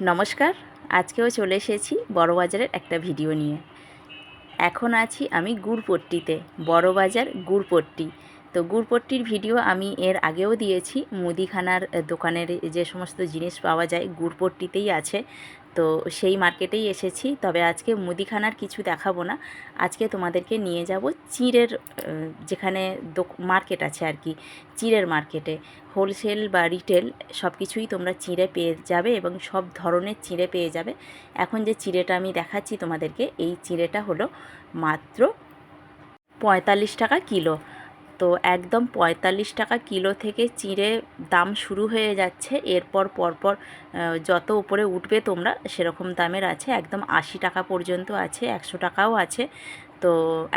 নমস্কার আজকেও চলে এসেছি বড়বাজারের একটা ভিডিও নিয়ে। এখন আছি আমি গুড়পট্টিতে বড়বাজার গুড়পট্টি। তো গুড়পট্টির ভিডিও আমি এর আগেও দিয়েছি। মুদিখানার দোকানের যে সমস্ত জিনিস পাওয়া যায় গুড়পট্টিতেই আছে। তো সেই মার্কেটেই এসেছি। তবে আজকে মুদিখানার কিছু দেখাবো না। আজকে তোমাদেরকে নিয়ে যাব চিড়ের যেখানে মার্কেট আছে আর কি, চিড়ের মার্কেটে। হোলসেল বা রিটেল সব কিছুই তোমরা চিঁড়ে পেয়ে যাবে এবং সব ধরনের চিঁড়ে পেয়ে যাবে। এখন যে চিঁড়েটা আমি দেখাচ্ছি তোমাদেরকে, এই চিঁড়েটা হলো মাত্র পঁয়তাল্লিশ টাকা কিলো। তো একদম পঁয়তাল্লিশ টাকা কিলো থেকে চিঁড়ে দাম শুরু হয়ে যাচ্ছে। এরপর পরপর যত উপরে উঠবে তোমরা, সেরকম দামের আছে। একদম আশি টাকা পর্যন্ত আছে, একশো টাকাও আছে। তো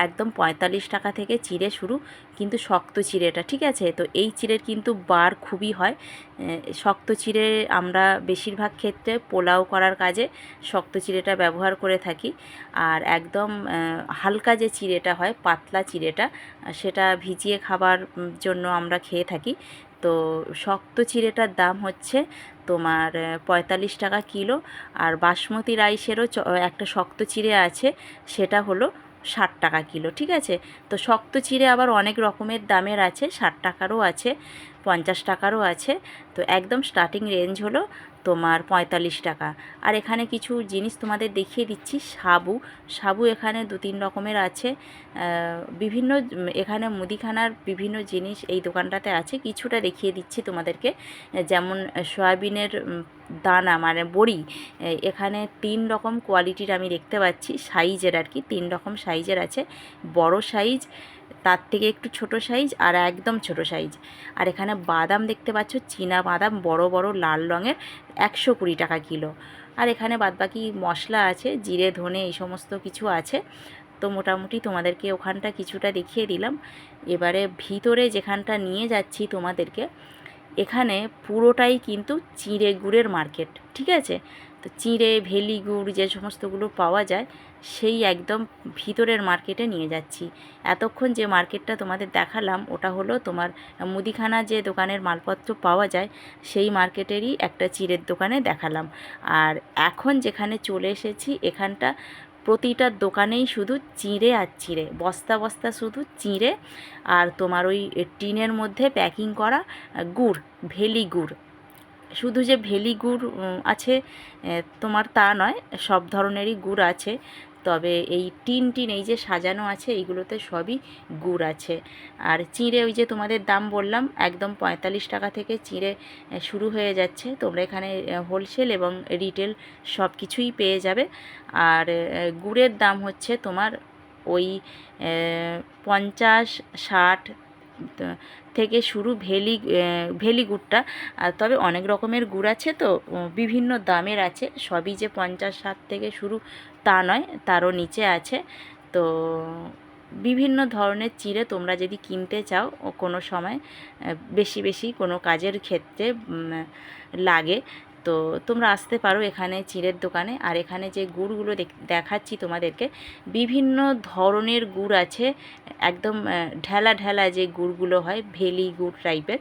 একদম পঁয়তাল্লিশ টাকা থেকে চিড়ে শুরু, কিন্তু শক্ত চিড়েটা, ঠিক আছে? তো এই চিড়ের কিন্তু বার খুবই হয়। শক্ত চিড়ে আমরা বেশিরভাগ ক্ষেত্রে পোলাও করার কাজে শক্ত চিড়েটা ব্যবহার করে থাকি। আর একদম হালকা যে চিড়েটা হয়, পাতলা চিড়েটা, সেটা ভিজিয়ে খাবার জন্য আমরা খেয়ে থাকি। তো শক্ত চিড়েটার দাম হচ্ছে তোমার পঁয়তাল্লিশ টাকা কিলো। আর বাসমতি রাইসেরও একটা শক্ত চিড়ে আছে, সেটা হলো ষাট টাকা কিলো, ঠিক আছে? তো শক্ত চিড়ে আবার অনেক রকমের দামের আছে, ষাট টাকারও আছে, পঞ্চাশ টাকারও আছে। তো একদম স্টার্টিং রেঞ্জ হলো তোমার পঁয়তাল্লিশ টাকা। আর এখানে কিছু জিনিস তোমাদের দেখিয়ে দিচ্ছি, সাবু। সাবু এখানে দু তিন রকমের আছে। বিভিন্ন এখানে মুদিখানার বিভিন্ন জিনিস এই দোকানটাতে আছে। কিছুটা দেখিয়ে দিচ্ছি তোমাদেরকে। যেমন সয়াবিনের দানা মানে বড়ি এখানে তিন রকম কোয়ালিটির আমি দেখতে পাচ্ছি। সাইজের আর কি, তিন রকম সাইজের আছে। বড় সাইজ, তার থেকে একটু ছোট সাইজ আর একদম ছোট সাইজ। আর এখানে বাদাম দেখতে পাচ্ছ, চীনা বাদাম, বড় বড়, লাল রঙের, একশো কুড়ি টাকা কিলো। আর এখানে বাদবাকি মশলা আছে, জিরে, ধনে, এই সমস্ত কিছু আছে। তো মোটামুটি তোমাদেরকে ওখানটা কিছুটা দেখিয়ে দিলাম। এবারে ভিতরে যেখানটা নিয়ে যাচ্ছি তোমাদেরকে এখানে পুরোটাই কিন্তু চিঁড়ে গুড়ের মার্কেট, ঠিক আছে? তো চিঁড়ে, ভেলি গুড় যে সমস্তগুলো পাওয়া যায়, সেই একদম ভিতরের মার্কেটে নিয়ে যাচ্ছি। এতক্ষণ যে মার্কেটটা তোমাদের দেখালাম, ওটা হলো তোমার মুদিখানা যে দোকানের মালপত্র পাওয়া যায়, সেই মার্কেটেরই একটা চিড়ের দোকানে দেখালাম। আর এখন যেখানে চলে এসেছি, এখানটা প্রতিটা দোকানেই শুধু চিঁড়ে আর চিঁড়ে, বস্তা বস্তা শুধু চিঁড়ে আর তোমার ওই টিনের মধ্যে প্যাকিং করা গুড়, ভেলি গুড়। শুধু যে ভেলি গুড় আছে তোমার তা নয়, সব ধরনেরই গুড় আছে। তবে এই টিন টিন এই যে সাজানো আছে, এইগুলোতে সবই গুড় আছে। আর চিঁড়ে ওই যে তোমাদের দাম বললাম, একদম পঁয়তাল্লিশ টাকা থেকে চিঁড়ে শুরু হয়ে যাচ্ছে। তোমরা এখানে হোলসেল এবং রিটেল সব কিছুই পেয়ে যাবে। আর গুড়ের দাম হচ্ছে তোমার ওই পঞ্চাশ, ষাট থেকে শুরু ভেলি ভেলি গুড়টা। আর তবে অনেক রকমের গুড় আছে তো বিভিন্ন দামের আছে। সবই যে পঞ্চাশ ষাট থেকে শুরু তা নয়, তারও নিচে আছে। তো বিভিন্ন ধরনের চিড়ে তোমরা যদি কিনতে চাও কোনো সময় বেশি বেশি কোনো কাজের ক্ষেত্রে লাগে। তো তোমরা আসতে পারো এখানে চিড়ের দোকানে। আর এখানে যে গুড়গুলো দেখ- দেখাচ্ছি তোমাদেরকে, বিভিন্ন ধরনের গুড় আছে। একদম ঢেলা ঢেলা যে গুড়গুলো হয়, ভেলি গুড় টাইপের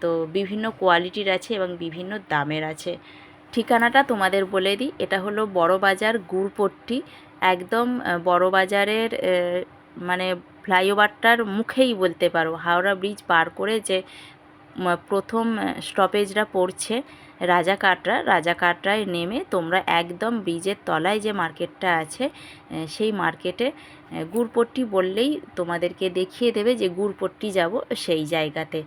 তো বিভিন্ন কোয়ালিটির আছে এবং বিভিন্ন দামের আছে। ঠিকানাটা তোমাদের বলে দিই, এটা হলো বড়বাজার গুড়পট্টি। একদম বড়বাজারের মানে ফ্লাইওভারটার মুখেই বলতে পারো। হাওড়া ব্রিজ পার করে যে প্রথম স্টপেজরা পড়ছে। রাজাকাটরা রাজাকাটরায় নেমে তোমরা একদম ব্রিজের তলায় যে মার্কেটটা আছে সেই মার্কেটে গুড়পট্টি বললেই তোমাদেরকে দেখিয়ে দেবে যে গুড়পট্টি যাব সেই জায়গাতে।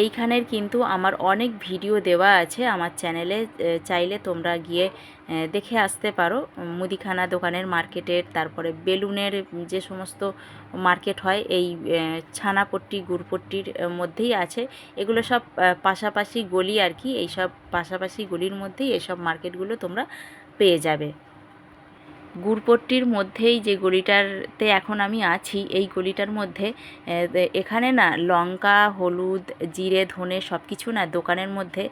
এইখানের কিন্তু আমার অনেক ভিডিও দেওয়া আছে আমার চ্যানেলে চাইলে তোমরা গিয়ে দেখে আসতে পারো। মুদিখানা দোকানের মার্কেটের, তারপরে বেলুনের যে সমস্ত মার্কেট হয়, এই ছানাপট্টি, গুড়পট্টির মধ্যেই আছে। এগুলো সব পাশাপাশি গলি আর কি এই সব পাশাপাশি গলির মধ্যেই এসব মার্কেটগুলো তোমরা পেয়ে যাবে। গুড়পট্টির মধ্যেই যে গলিটারতে এখন আমি আছি, এই গলিটার মধ্যে এখানে না লঙ্কা, হলুদ, জিরে, ধনে সব কিছু না দোকানের মধ্যে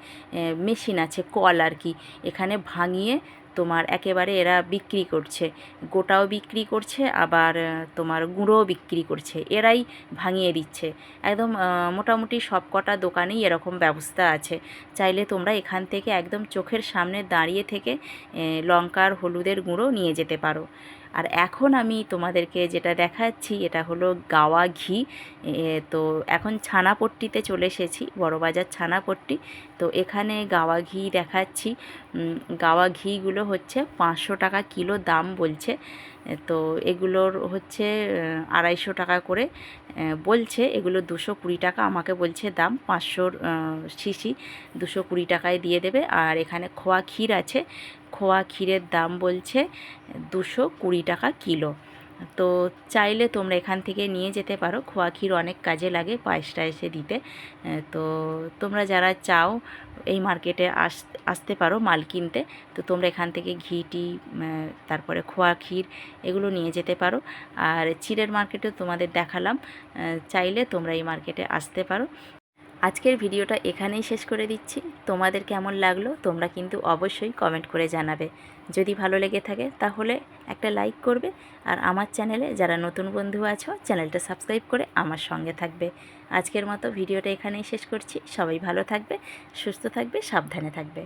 মেশিন আছে, কল আর কি। এখানে ভাঙিয়ে তোমার একেবারে এরা বিক্রি করছে। গোটাও বিক্রি করছে, আবার তোমার গুঁড়োও বিক্রি করছে। এরাই ভাঙিয়ে দিচ্ছে। একদম মোটামুটি সব কটা দোকানেই এরকম ব্যবস্থা আছে। চাইলে তোমরা এখান থেকে একদম চোখের সামনে দাঁড়িয়ে থেকে লঙ্কার, হলুদের গুঁড়ো নিয়ে যেতে পারো। আর এখন আমি তোমাদেরকে যেটা দেখাচ্ছি, এটা হলো গাওয়া ঘি। তো এখন ছানাপট্টিতে চলে এসেছি, বড়বাজার ছানাপট্টি। তো এখানে গাওয়া ঘি দেখাচ্ছি। গাওয়া ঘিগুলো হচ্ছে পাঁচশো টাকা কিলো দাম বলছে। তো এগুলোর হচ্ছে আড়াইশো টাকা করে বলছে। এগুলো দুশো কুড়ি টাকা আমাকে বলছে দাম। পাঁচশোর শিশি দুশো কুড়ি টাকায় দিয়ে দেবে। আর এখানে খোয়া ক্ষীর আছে। খোয়া ক্ষীরের দাম বলছে দুশো কুড়ি টাকা কিলো। তো চাইলে তোমরা এখান থেকে নিয়ে যেতে পারো। খোয়া ক্ষীর অনেক কাজে লাগে পায়েস টায়েসে দিতে। তো তোমরা যারা চাও এই মার্কেটে আস, আসতে পারো মাল কিনতে, তো তোমরা এখান থেকে ঘি, টি তারপরে খোয়া ক্ষীর এগুলো নিয়ে যেতে পারো। আর চিড়ের মার্কেটেও তোমাদের দেখালাম। চাইলে তোমরা এই মার্কেটে আসতে পারো। আজকের ভিডিওটা এখানেই শেষ করে দিচ্ছি। তোমাদের কেমন লাগল তোমরা কিন্তু অবশ্যই কমেন্ট করে জানাবে। যদি ভালো লেগে থাকে তাহলে একটা লাইক করবে আর আমার চ্যানেলে যারা নতুন বন্ধু আছো চ্যানেলটা সাবস্ক্রাইব করে আমার সঙ্গে থাকবে। আজকের মতো ভিডিওটা এখানেই শেষ করছি। সবাই ভালো থাকবে, সুস্থ থাকবে, সাবধানে থাকবে।